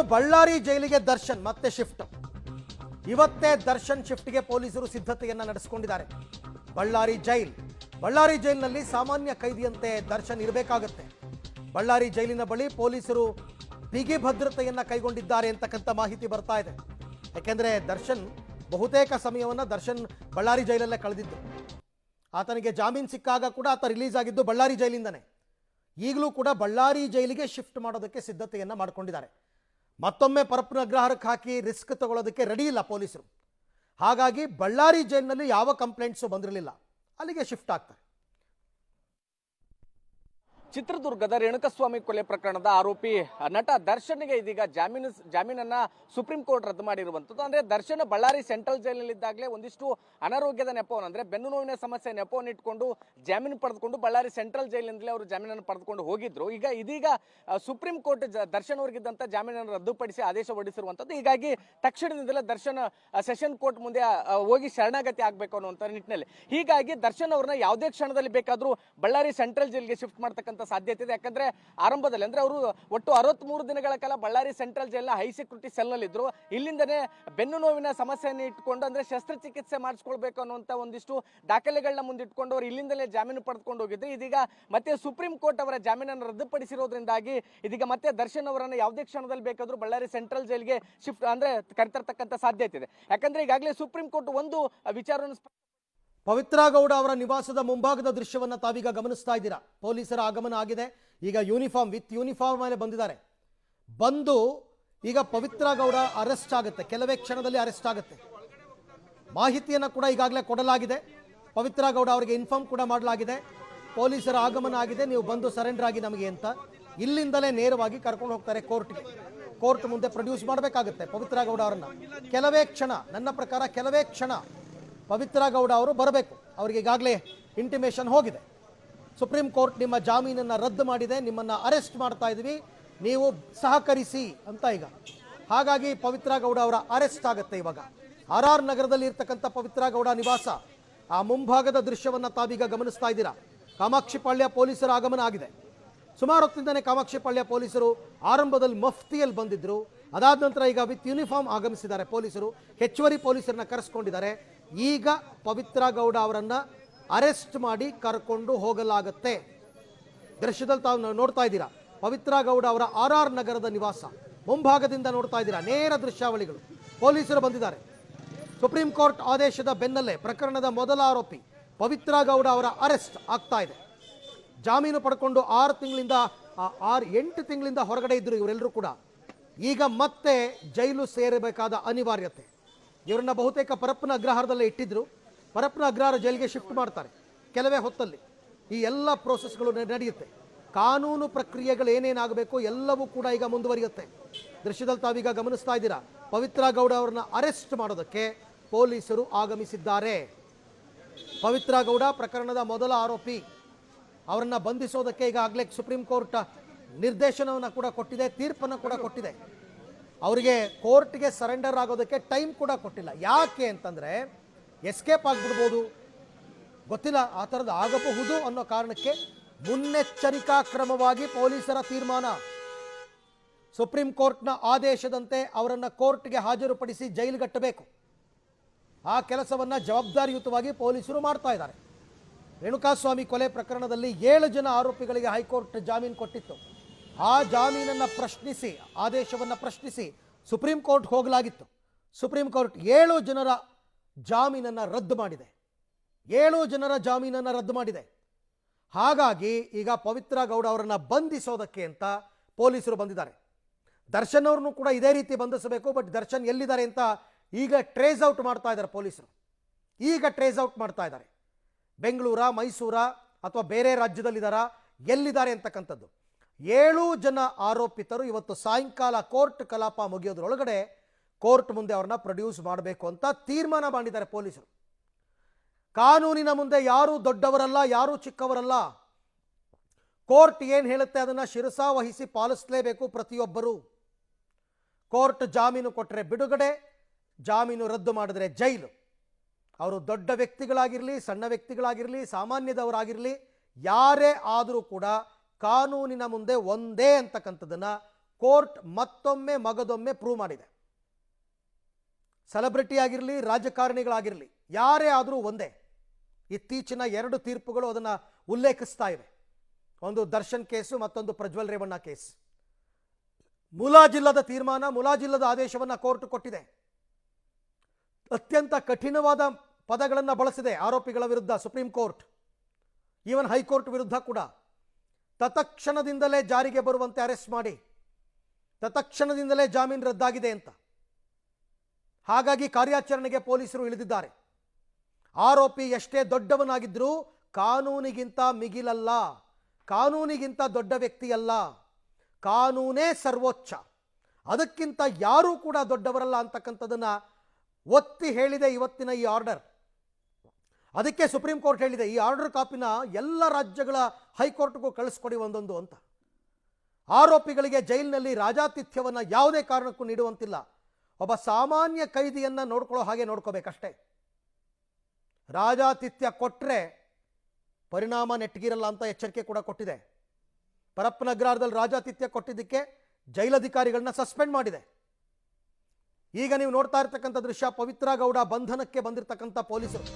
ಇನ್ನು ಬಳ್ಳಾರಿ ಜೈಲಿಗೆ ದರ್ಶನ್, ಮತ್ತೆ ಶಿಫ್ಟ್. ಇವತ್ತೇ ದರ್ಶನ್ ಶಿಫ್ಟ್ಗೆ ಪೊಲೀಸರು ಸಿದ್ಧತೆಯನ್ನ ನಡೆಸಿಕೊಂಡಿದ್ದಾರೆ. ಬಳ್ಳಾರಿ ಜೈಲ್. ಬಳ್ಳಾರಿ ಜೈಲಿನಲ್ಲಿ ಸಾಮಾನ್ಯ ಕೈದಿಯಂತೆ ದರ್ಶನ್ ಇರಬೇಕಾಗತ್ತೆ. ಬಳ್ಳಾರಿ ಜೈಲಿನ ಬಳಿ ಪೊಲೀಸರು ಬಿಗಿ ಭದ್ರತೆಯನ್ನ ಕೈಗೊಂಡಿದ್ದಾರೆ ಅಂತಕ್ಕಂಥ ಮಾಹಿತಿ ಬರ್ತಾ ಇದೆ. ಯಾಕೆಂದ್ರೆ ದರ್ಶನ್ ಬಹುತೇಕ ಸಮಯವನ್ನ ದರ್ಶನ್ ಬಳ್ಳಾರಿ ಜೈಲಲ್ಲೇ ಕಳೆದಿದ್ದು. ಆತನಿಗೆ ಜಾಮೀನು ಸಿಕ್ಕಾಗ ಕೂಡ ಆತ ರಿಲೀಸ್ ಆಗಿದ್ದು ಬಳ್ಳಾರಿ ಜೈಲಿಂದನೇ. ಈಗಲೂ ಕೂಡ ಬಳ್ಳಾರಿ ಜೈಲಿಗೆ ಶಿಫ್ಟ್ ಮಾಡೋದಕ್ಕೆ ಸಿದ್ಧತೆಯನ್ನ ಮಾಡಿಕೊಂಡಿದ್ದಾರೆ. ಮತ್ತೊಮ್ಮೆ ಪರಪ್ಪನ ಅಗ್ರಹಾರಕ್ಕೆ ಹಾಕಿ ರಿಸ್ಕ್ ತಗೊಳ್ಳೋದಕ್ಕೆ ರೆಡಿ ಇಲ್ಲ ಪೊಲೀಸರು. ಹಾಗಾಗಿ ಬಳ್ಳಾರಿ ಜೈಲಿನಲ್ಲಿ ಯಾವ ಕಂಪ್ಲೇಂಟ್ಸು ಬಂದಿರಲಿಲ್ಲ. ಅಲ್ಲಿಗೆ ಶಿಫ್ಟ್ ಆಗ್ತಾರೆ. ಚಿತ್ರದುರ್ಗದ ರೇಣುಕಸ್ವಾಮಿ ಕೊಲೆ ಪ್ರಕರಣದ ಆರೋಪಿ ನಟ ದರ್ಶನ್ಗೆ ಇದೀಗ ಜಾಮೀನು ಜಾಮೀನನ್ನ ಸುಪ್ರೀಂ ಕೋರ್ಟ್ ರದ್ದು ಮಾಡಿರುವಂಥದ್ದು. ಅಂದ್ರೆ ದರ್ಶನ್ ಬಳ್ಳಾರಿ ಸೆಂಟ್ರಲ್ ಜೈಲಿನಲ್ಲಿದ್ದಾಗಲೇ ಒಂದಿಷ್ಟು ಅನಾರೋಗ್ಯದ ನೆಪವನ್ನು, ಅಂದ್ರೆ ಬೆನ್ನು ನೋವಿನ ಸಮಸ್ಯೆ ನೆಪವನ್ನು ಇಟ್ಕೊಂಡು ಜಾಮೀನು ಪಡೆದುಕೊಂಡು ಬಳ್ಳಾರಿ ಸೆಂಟ್ರಲ್ ಜೈಲಿನಿಂದಲೇ ಅವರು ಜಾಮೀನನ್ನು ಪಡೆದುಕೊಂಡು ಹೋಗಿದ್ರು. ಈಗ ಇದೀಗ ಸುಪ್ರೀಂ ಕೋರ್ಟ್ ದರ್ಶನ್ ಅವರಿಗಿದ್ದಂತ ಜಾಮೀನನ್ನು ರದ್ದುಪಡಿಸಿ ಆದೇಶ ಹೊರಡಿಸಿರುವಂಥದ್ದು. ಹೀಗಾಗಿ ತಕ್ಷಣದಿಂದಲೇ ದರ್ಶನ್ ಸೆಷನ್ ಕೋರ್ಟ್ ಮುಂದೆ ಹೋಗಿ ಶರಣಾಗತಿ ಆಗಬೇಕು ಅನ್ನುವಂಥ ನಿಟ್ಟಿನಲ್ಲಿ. ಹೀಗಾಗಿ ದರ್ಶನ್ ಅವ್ರನ್ನ ಯಾವುದೇ ಕ್ಷಣದಲ್ಲಿ ಬೇಕಾದರೂ ಬಳ್ಳಾರಿ ಸೆಂಟ್ರಲ್ ಜೈಲ್ಗೆ ಶಿಫ್ಟ್ ಮಾಡ್ತಕ್ಕಂಥ ಸಾಧ್ಯತೆ ಇದೆ. ಯಾಕಂದ್ರೆ ಆರಂಭದಲ್ಲಿ ಅಂದ್ರೆ ಅವರು ಒಟ್ಟು ಅರವತ್ಮೂರು ದಿನಗಳ ಕಾಲ ಬಳ್ಳಾರಿ ಸೆಂಟ್ರಲ್ ಜೈಲ್ನ ಹೈ ಸೆಕ್ಯೂರಿಟಿ ಸೆಲ್ನಲ್ಲಿದ್ರು ಇಲ್ಲಿಂದನೇ ಬೆನ್ನು ನೋವಿನ ಸಮಸ್ಯೆಯನ್ನು ಇಟ್ಕೊಂಡು ಅಂದ್ರೆ ಶಸ್ತ್ರಚಿಕಿತ್ಸೆ ಮಾಡಿಸ್ಕೊಳ್ಬೇಕು ಅನ್ನುವಂತ ಒಂದಿಷ್ಟು ದಾಖಲೆಗಳನ್ನ ಮುಂದಿಟ್ಕೊಂಡು ಅವರು ಇಲ್ಲಿಂದಲೇ ಜಾಮೀನು ಪಡೆದುಕೊಂಡು ಹೋಗಿದ್ರು. ಇದೀಗ ಮತ್ತೆ ಸುಪ್ರೀಂ ಕೋರ್ಟ್ ಅವರ ಜಾಮೀನನ್ನು ರದ್ದುಪಡಿಸಿರೋದ್ರಿಂದಾಗಿ ಇದೀಗ ಮತ್ತೆ ದರ್ಶನ್ ಅವರನ್ನು ಯಾವುದೇ ಕ್ಷಣದಲ್ಲಿ ಬೇಕಾದರೂ ಬಳ್ಳಾರಿ ಸೆಂಟ್ರಲ್ ಜೈಲ್ಗೆ ಶಿಫ್ಟ್ ಅಂದ್ರೆ ಕರೆತರ್ತಕ್ಕಂಥ ಸಾಧ್ಯತೆ ಇದೆ. ಯಾಕಂದ್ರೆ ಈಗಾಗಲೇ ಸುಪ್ರೀಂ ಕೋರ್ಟ್ ಒಂದು ವಿಚಾರವನ್ನು ಪವಿತ್ರ ಗೌಡ ಅವರ ನಿವಾಸದ ಮುಂಭಾಗದ ದೃಶ್ಯವನ್ನ ತಾವೀಗ ಗಮನಿಸ್ತಾ ಇದ್ದೀರಾ? ಪೊಲೀಸರ ಆಗಮನ ಆಗಿದೆ. ಈಗ ಯೂನಿಫಾರ್ಮ್, ವಿತ್ ಯೂನಿಫಾರ್ಮ್ ಮೇಲೆ ಬಂದಿದ್ದಾರೆ. ಬಂದು ಈಗ ಪವಿತ್ರ ಗೌಡ ಅರೆಸ್ಟ್ ಆಗುತ್ತೆ. ಕೆಲವೇ ಕ್ಷಣದಲ್ಲಿ ಅರೆಸ್ಟ್ ಆಗುತ್ತೆ. ಮಾಹಿತಿಯನ್ನು ಕೂಡ ಈಗಾಗಲೇ ಕೊಡಲಾಗಿದೆ. ಪವಿತ್ರ ಗೌಡ ಅವರಿಗೆ ಇನ್ಫಾರ್ಮ್ ಕೂಡ ಮಾಡಲಾಗಿದೆ. ಪೊಲೀಸರ ಆಗಮನ ಆಗಿದೆ. ನೀವು ಬಂದು ಸರೆಂಡರ್ ಆಗಿ ನಮಗೆ ಅಂತ. ಇಲ್ಲಿಂದಲೇ ನೇರವಾಗಿ ಕರ್ಕೊಂಡು ಹೋಗ್ತಾರೆ ಕೋರ್ಟ್ಗೆ. ಕೋರ್ಟ್ ಮುಂದೆ ಪ್ರೊಡ್ಯೂಸ್ ಮಾಡಬೇಕಾಗುತ್ತೆ ಪವಿತ್ರ ಗೌಡ ಅವರನ್ನ. ಕೆಲವೇ ಕ್ಷಣ, ನನ್ನ ಪ್ರಕಾರ ಕೆಲವೇ ಕ್ಷಣ ಪವಿತ್ರ ಗೌಡ ಅವರು ಬರಬೇಕು. ಅವರಿಗೆ ಈಗಾಗಲೇ ಇಂಟಿಮೇಷನ್ ಹೋಗಿದೆ. ಸುಪ್ರೀಂ ಕೋರ್ಟ್ ನಿಮ್ಮ ಜಾಮೀನನ್ನು ರದ್ದು ಮಾಡಿದೆ, ನಿಮ್ಮನ್ನು ಅರೆಸ್ಟ್ ಮಾಡ್ತಾ ಇದ್ವಿ ನೀವು ಸಹಕರಿಸಿ ಅಂತ ಈಗ. ಹಾಗಾಗಿ ಪವಿತ್ರ ಗೌಡ ಅವರ ಅರೆಸ್ಟ್ ಆಗುತ್ತೆ ಇವಾಗ. ಆರ್ ಆರ್ ನಗರದಲ್ಲಿ ಇರ್ತಕ್ಕಂಥ ಪವಿತ್ರ ಗೌಡ ನಿವಾಸ. ಆ ಮುಂಭಾಗದ ದೃಶ್ಯವನ್ನು ತಾವೀಗ ಗಮನಿಸ್ತಾ ಇದ್ದೀರಾ. ಕಾಮಾಕ್ಷಿಪಾಳ್ಯ ಪೊಲೀಸರ ಆಗಮನ ಆಗಿದೆ. ಸುಮಾರು ಹೊತ್ತಿಂದನೇ ಕಾಮಾಕ್ಷಿಪಾಳ್ಯ ಪೊಲೀಸರು ಆರಂಭದಲ್ಲಿ ಮಫ್ತಿಯಲ್ಲಿ ಬಂದಿದ್ರು. ಅದಾದ ನಂತರ ಈಗ ವಿತ್ ಯೂನಿಫಾರ್ಮ್ ಆಗಮಿಸಿದ್ದಾರೆ ಪೊಲೀಸರು. ಹೆಚ್ಚುವರಿ ಪೊಲೀಸರನ್ನ ಕರೆಸ್ಕೊಂಡಿದ್ದಾರೆ. ಈಗ ಪವಿತ್ರ ಗೌಡ ಅವರನ್ನ ಅರೆಸ್ಟ್ ಮಾಡಿ ಕರ್ಕೊಂಡು ಹೋಗಲಾಗತ್ತೆ. ದೃಶ್ಯದಲ್ಲಿ ತಾವು ನೋಡ್ತಾ ಇದ್ದೀರಾ? ಪವಿತ್ರ ಗೌಡ ಅವರ ಆರ್ ಆರ್ ನಗರದ ನಿವಾಸ. ಮುಂಭಾಗದಿಂದ ನೋಡ್ತಾ ಇದ್ದೀರಾ? ನೇರ ದೃಶ್ಯಾವಳಿಗಳು. ಪೊಲೀಸರು ಬಂದಿದ್ದಾರೆ. ಸುಪ್ರೀಂ ಕೋರ್ಟ್ ಆದೇಶದ ಬೆನ್ನಲ್ಲೇ ಪ್ರಕರಣದ ಮೊದಲ ಆರೋಪಿ ಪವಿತ್ರ ಗೌಡ ಅವರ ಅರೆಸ್ಟ್ ಆಗ್ತಾ ಇದೆ. ಜಾಮೀನು ಪಡ್ಕೊಂಡು ಆರು ತಿಂಗಳಿಂದ ಆರು, ಎಂಟು ತಿಂಗಳಿಂದ ಹೊರಗಡೆ ಇದ್ರು ಇವರೆಲ್ಲರೂ ಕೂಡ. ಈಗ ಮತ್ತೆ ಜೈಲು ಸೇರಬೇಕಾದ ಅನಿವಾರ್ಯತೆ. ಇವರನ್ನ ಬಹುತೇಕ ಪರಪ್ಪನ ಅಗ್ರಹಾರದಲ್ಲೇ ಇಟ್ಟಿದ್ರು. ಪರಪ್ಪನ ಅಗ್ರಹಾರ ಜೈಲಿಗೆ ಶಿಫ್ಟ್ ಮಾಡ್ತಾರೆ, ಕೆಲವೇ ಹೊತ್ತಲ್ಲಿ. ಈ ಎಲ್ಲ ಪ್ರೋಸೆಸ್ಗಳು ನಡೆಯುತ್ತೆ. ಕಾನೂನು ಪ್ರಕ್ರಿಯೆಗಳು ಏನೇನಾಗಬೇಕು ಎಲ್ಲವೂ ಕೂಡ ಈಗ ಮುಂದುವರಿಯುತ್ತೆ. ದೃಶ್ಯದಲ್ಲಿ ತಾವೀಗ ಗಮನಿಸ್ತಾ ಇದ್ದೀರಾ, ಪವಿತ್ರ ಗೌಡ ಅವರನ್ನ ಅರೆಸ್ಟ್ ಮಾಡೋದಕ್ಕೆ ಪೊಲೀಸರು ಆಗಮಿಸಿದ್ದಾರೆ. ಪವಿತ್ರ ಗೌಡ ಪ್ರಕರಣದ ಮೊದಲ ಆರೋಪಿ ಅವರನ್ನ ಬಂಧಿಸೋದಕ್ಕೆ ಈಗಾಗಲೇ ಸುಪ್ರೀಂ ಕೋರ್ಟ್ ನಿರ್ದೇಶನವನ್ನು ಕೂಡ ಕೊಟ್ಟಿದೆ, ತೀರ್ಪನ್ನು ಕೂಡ ಕೊಟ್ಟಿದೆ. ಅವರಿಗೆ ಕೋರ್ಟ್ಗೆ ಸರೆಂಡರ್ ಆಗೋದಕ್ಕೆ ಟೈಮ್ ಕೂಡ ಕೊಟ್ಟಿಲ್ಲ. ಯಾಕೆ ಅಂತಂದರೆ ಎಸ್ಕೇಪ್ ಆಗಿಬಿಡ್ಬೋದು. ಗೊತ್ತಿಲ್ಲ ಆ ಥರದ್ದು ಆಗಬಹುದು ಅನ್ನೋ ಕಾರಣಕ್ಕೆ ಮುನ್ನೆಚ್ಚರಿಕಾ ಕ್ರಮವಾಗಿ ಪೊಲೀಸರ ತೀರ್ಮಾನ. ಸುಪ್ರೀಂ ಕೋರ್ಟ್ನ ಆದೇಶದಂತೆ ಅವರನ್ನು ಕೋರ್ಟ್ಗೆ ಹಾಜರುಪಡಿಸಿ ಜೈಲಿಗಟ್ಟಬೇಕು. ಆ ಕೆಲಸವನ್ನು ಜವಾಬ್ದಾರಿಯುತವಾಗಿ ಪೊಲೀಸರು ಮಾಡ್ತಾ ಇದ್ದಾರೆ. ರೇಣುಕಾಸ್ವಾಮಿ ಕೊಲೆ ಪ್ರಕರಣದಲ್ಲಿ ಏಳು ಜನ ಆರೋಪಿಗಳಿಗೆ ಹೈಕೋರ್ಟ್ ಜಾಮೀನು ಕೊಟ್ಟಿತ್ತು. ಆ ಜಾಮೀನನ್ನು ಪ್ರಶ್ನಿಸಿ, ಆದೇಶವನ್ನು ಪ್ರಶ್ನಿಸಿ ಸುಪ್ರೀಂ ಕೋರ್ಟ್ ಹೋಗಲಾಗಿತ್ತು. ಸುಪ್ರೀಂ ಕೋರ್ಟ್ ಏಳು ಜನರ ಜಾಮೀನನ್ನು ರದ್ದು ಮಾಡಿದೆ. ಏಳು ಜನರ ಜಾಮೀನನ್ನು ರದ್ದು ಮಾಡಿದೆ. ಹಾಗಾಗಿ ಈಗ ಪವಿತ್ರ ಗೌಡ ಅವರನ್ನು ಬಂಧಿಸೋದಕ್ಕೆ ಅಂತ ಪೊಲೀಸರು ಬಂದಿದ್ದಾರೆ. ದರ್ಶನ್ ಅವ್ರನ್ನು ಕೂಡ ಇದೇ ರೀತಿ ಬಂಧಿಸಬೇಕು, ಬಟ್ ದರ್ಶನ್ ಎಲ್ಲಿದ್ದಾರೆ ಅಂತ ಈಗ ಟ್ರೇಸ್ ಔಟ್ ಮಾಡ್ತಾ ಇದ್ದಾರೆ ಪೊಲೀಸರು. ಈಗ ಟ್ರೇಸ್ ಔಟ್ ಮಾಡ್ತಾ ಇದ್ದಾರೆ. ಬೆಂಗಳೂರ, ಮೈಸೂರ ಅಥವಾ ಬೇರೆ ರಾಜ್ಯದಲ್ಲಿದ್ದಾರಾ ಎಲ್ಲಿದ್ದಾರೆ ಅಂತಕ್ಕಂಥದ್ದು. ಏಳು ಜನ ಆರೋಪಿತರು ಇವತ್ತು ಸಾಯಂಕಾಲ ಕೋರ್ಟ್ ಕಲಾಪ ಮುಗಿಯೋದ್ರೊಳಗಡೆ ಕೋರ್ಟ್ ಮುಂದೆ ಅವ್ರನ್ನ ಪ್ರೊಡ್ಯೂಸ್ ಮಾಡಬೇಕು ಅಂತ ತೀರ್ಮಾನ ಮಾಡಿದ್ದಾರೆ ಪೊಲೀಸರು. ಕಾನೂನಿನ ಮುಂದೆ ಯಾರು ದೊಡ್ಡವರಲ್ಲ, ಯಾರು ಚಿಕ್ಕವರಲ್ಲ. ಕೋರ್ಟ್ ಏನು ಹೇಳುತ್ತೆ ಅದನ್ನು ಶಿರಸಾವಹಿಸಿ ಪಾಲಿಸಲೇಬೇಕು ಪ್ರತಿಯೊಬ್ಬರು. ಕೋರ್ಟ್ ಜಾಮೀನು ಕೊಟ್ಟರೆ ಬಿಡುಗಡೆ, ಜಾಮೀನು ರದ್ದು ಮಾಡಿದ್ರೆ ಜೈಲು. ಅವರು ದೊಡ್ಡ ವ್ಯಕ್ತಿಗಳಾಗಿರಲಿ, ಸಣ್ಣ ವ್ಯಕ್ತಿಗಳಾಗಿರಲಿ, ಸಾಮಾನ್ಯದವರಾಗಿರಲಿ, ಯಾರೇ ಆದರೂ ಕೂಡ ಕಾನೂನಿನ ಮುಂದೆ ಒಂದೇ ಅಂತಕ್ಕಂಥದ್ದನ್ನು ಕೋರ್ಟ್ ಮತ್ತೊಮ್ಮೆ ಮಗದೊಮ್ಮೆ ಪ್ರೂವ್ ಮಾಡಿದೆ. ಸೆಲೆಬ್ರಿಟಿ ಆಗಿರಲಿ, ರಾಜಕಾರಣಿಗಳಾಗಿರಲಿ, ಯಾರೇ ಆದರೂ ಒಂದೇ. ಇತ್ತೀಚಿನ ಎರಡು ತೀರ್ಪುಗಳು ಅದನ್ನು ಉಲ್ಲೇಖಿಸ್ತಾ ಇವೆ. ಒಂದು ದರ್ಶನ್ ಕೇಸು, ಮತ್ತೊಂದು ಪ್ರಜ್ವಲ್ ರೇವಣ್ಣ ಕೇಸ್. ಮುಲಾಜಿಲ್ಲದ ತೀರ್ಮಾನ ಮುಲಾಜಿಲ್ಲದ ಆದೇಶವನ್ನು ಕೋರ್ಟ್ ಕೊಟ್ಟಿದೆ. ಅತ್ಯಂತ ಕಠಿಣವಾದ ಪದಗಳನ್ನು ಬಳಸಿದೆ ಆರೋಪಿಗಳ ವಿರುದ್ಧ ಸುಪ್ರೀಂ ಕೋರ್ಟ್ ಈವನ್ ಹೈಕೋರ್ಟ್ ವಿರುದ್ಧ ಕೂಡ ತತ್ಕ್ಷಣದಿಂದಲೇ ಜಾರಿಗೆ ಬರುವಂತೆ ಅರೆಸ್ಟ್ ಮಾಡಿ, ತತ್ಕ್ಷಣದಿಂದಲೇ ಜಾಮೀನು ರದ್ದಾಗಿದೆ ಅಂತ. ಹಾಗಾಗಿ ಕಾರ್ಯಾಚರಣೆಗೆ ಪೊಲೀಸರು ಇಳಿದಿದ್ದಾರೆ. ಆರೋಪಿ ಎಷ್ಟೇ ದೊಡ್ಡವನಾಗಿದ್ರೂ ಕಾನೂನಿಗಿಂತ ಮಿಗಿಲಲ್ಲ, ಕಾನೂನಿಗಿಂತ ದೊಡ್ಡ ವ್ಯಕ್ತಿಯಲ್ಲ, ಕಾನೂನೇ ಸರ್ವೋಚ್ಚ. ಅದಕ್ಕಿಂತ ಯಾರೂ ಕೂಡ ದೊಡ್ಡವರಲ್ಲ ಅಂತಕ್ಕಂಥದ್ದನ್ನು ಒತ್ತಿ ಹೇಳಿದೆ ಇವತ್ತಿನ ಈ ಆರ್ಡರ್ ಅದಕ್ಕೆ ಸುಪ್ರೀಂ ಕೋರ್ಟ್ ಹೇಳಿದೆ, ಈ ಆರ್ಡರ್ ಕಾಪಿನ ಎಲ್ಲ ರಾಜ್ಯಗಳ ಹೈಕೋರ್ಟ್ಗೂ ಕಳಿಸ್ಕೊಡಿ ಒಂದೊಂದು ಅಂತ. ಆರೋಪಿಗಳಿಗೆ ಜೈಲಿನಲ್ಲಿ ರಾಜಾತಿಥ್ಯವನ್ನು ಯಾವುದೇ ಕಾರಣಕ್ಕೂ ನೀಡುವಂತಿಲ್ಲ. ಒಬ್ಬ ಸಾಮಾನ್ಯ ಕೈದಿಯನ್ನು ನೋಡ್ಕೊಳ್ಳೋ ಹಾಗೆ ನೋಡ್ಕೋಬೇಕಷ್ಟೇ. ರಾಜಾತಿಥ್ಯ ಕೊಟ್ಟರೆ ಪರಿಣಾಮ ನೆಟ್ಟಗಿರಲ್ಲ ಅಂತ ಎಚ್ಚರಿಕೆ ಕೂಡ ಕೊಟ್ಟಿದೆ. ಪರಪ್ಪನಗ್ರಹಾರದಲ್ಲಿ ರಾಜಾತಿಥ್ಯ ಕೊಟ್ಟಿದ್ದಕ್ಕೆ ಜೈಲಧಿಕಾರಿಗಳನ್ನ ಸಸ್ಪೆಂಡ್ ಮಾಡಿದೆ. ಈಗ ನೀವು ನೋಡ್ತಾ ಇರ್ತಕ್ಕಂಥ ದೃಶ್ಯ ಪವಿತ್ರ ಗೌಡ ಬಂಧನಕ್ಕೆ ಬಂದಿರತಕ್ಕಂಥ ಪೊಲೀಸರು.